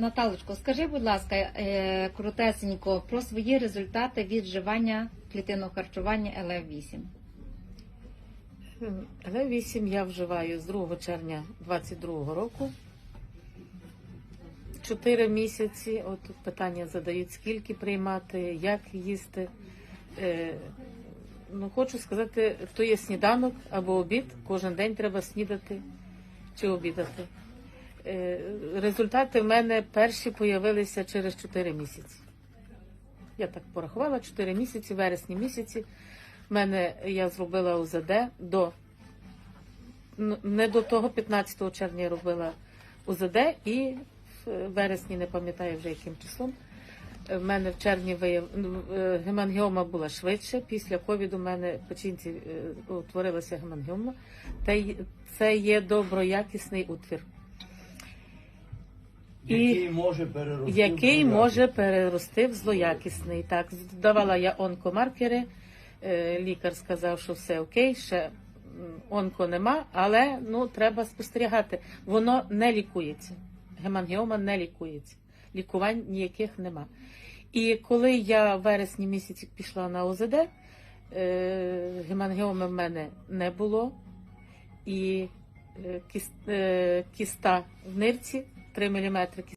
Наталочко, скажи, будь ласка, е, коротесенько про свої результати від вживання клітинного харчування ЛФ8. Але 8 я вживаю з 2 червня 22 року. Чотири місяці. От тут питання задають, скільки приймати, як їсти. Е, ну, хочу сказати, то є сніданок або обід. Кожен день треба снідати чи обідати. Е, результати в мене перші появилися через 4 місяці. Я так порахувала 4 місяці, вересні місяці. Мене я зробила УЗД до ну, не до того, 15 червня я робила УЗД і в вересні не пам'ятаю вже яким числом. В мене в червні вияв... ну, е, гемангіома була швидше. Після ковіду в мене в печінці е, утворилася гемангіома. Це є доброякісний утвір, І- Який може перерости. в який буряк. може перерости в злоякісний. Так, давала я онкомаркери. е, Лікар сказав, що все окей, ще онко нема, але ну треба спостерігати. Воно не лікується. Гемангіома не лікується. Лікувань ніяких нема. І коли я в вересні місяці пішла на ОЗД, е, гемангіоми в мене не було, і е, кіста в нирці खतरे मेरे मैत्र की